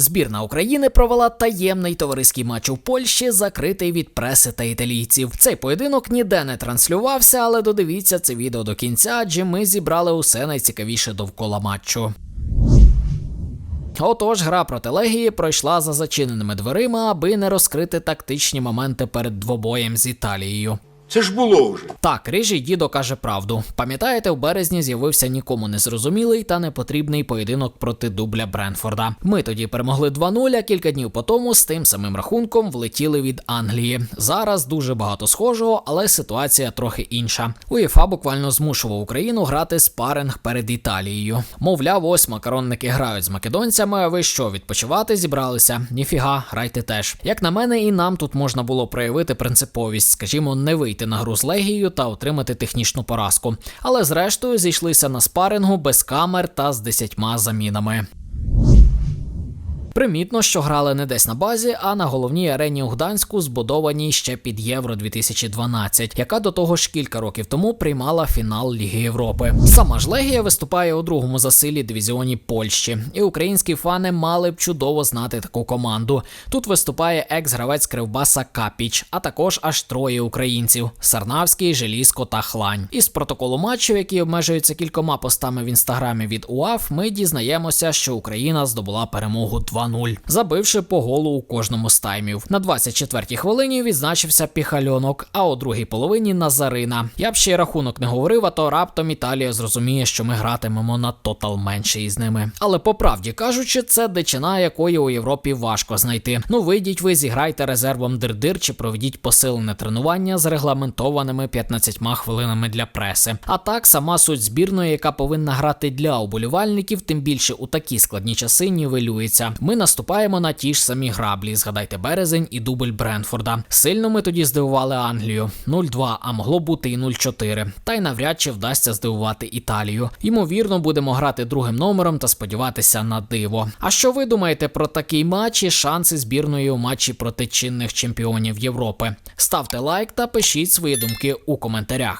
Збірна України провела таємний товариський матч у Польщі, закритий від преси та італійців. Цей поєдинок ніде не транслювався, але додивіться це відео до кінця, адже ми зібрали усе найцікавіше довкола матчу. Отож, гра проти Легії пройшла за зачиненими дверима, аби не розкрити тактичні моменти перед двобоєм з Італією. Це ж було вже. Так, рижий дідо каже правду. Пам'ятаєте, в березні з'явився нікому не зрозумілий та непотрібний поєдинок проти дубля Бренфорда. Ми тоді перемогли 2-0, а кілька днів по тому з тим самим рахунком влетіли від Англії. Зараз дуже багато схожого, але ситуація трохи інша. УЄФА буквально змушував Україну грати спаринг перед Італією. Мовляв, ось макаронники грають з македонцями. А ви що, відпочивати зібралися? Ніфіга, грайте теж. Як на мене, і нам тут можна було проявити принциповість, скажімо, не вийти на гру з легією та отримати технічну поразку. Але зрештою зійшлися на спарингу без камер та з десятьма замінами. Примітно, що грали не десь на базі, а на головній арені у Гданську, збудованій ще під Євро 2012, яка до того ж кілька років тому приймала фінал Ліги Європи. Сама ж Легія виступає у другому засилі дивізіоні Польщі, і українські фани мали б чудово знати таку команду. Тут виступає екс-гравець Кривбаса Капіч, а також аж троє українців: Сарнавський, Желізко та Хлань. Із протоколу матчу, який обмежується кількома постами в інстаграмі від УАФ, ми дізнаємося, що Україна здобула перемогу 2-0, забивши по голу у кожному з таймів. На 24-й хвилині відзначився Піхальонок, а у другій половині Назарина. Я б ще й рахунок не говорив, а то раптом Італія зрозуміє, що ми гратимемо на тотал менше із ними. Але по правді кажучи, це дичина, якої у Європі важко знайти. Ну вийдіть ви, зіграйте резервом дир-дир чи проведіть посилене тренування з регламентованими 15 хвилинами для преси. А так сама суть збірної, яка повинна грати для уболівальників, тим більше у такі складні часи нівелюється. Ми наступаємо на ті ж самі граблі. Згадайте березень і дубль Бренфорда. Сильно ми тоді здивували Англію 0-2, а могло бути і 0-4. Та й навряд чи вдасться здивувати Італію. Ймовірно, будемо грати другим номером та сподіватися на диво. А що ви думаєте про такий матч і шанси збірної у матчі проти чинних чемпіонів Європи? Ставте лайк та пишіть свої думки у коментарях.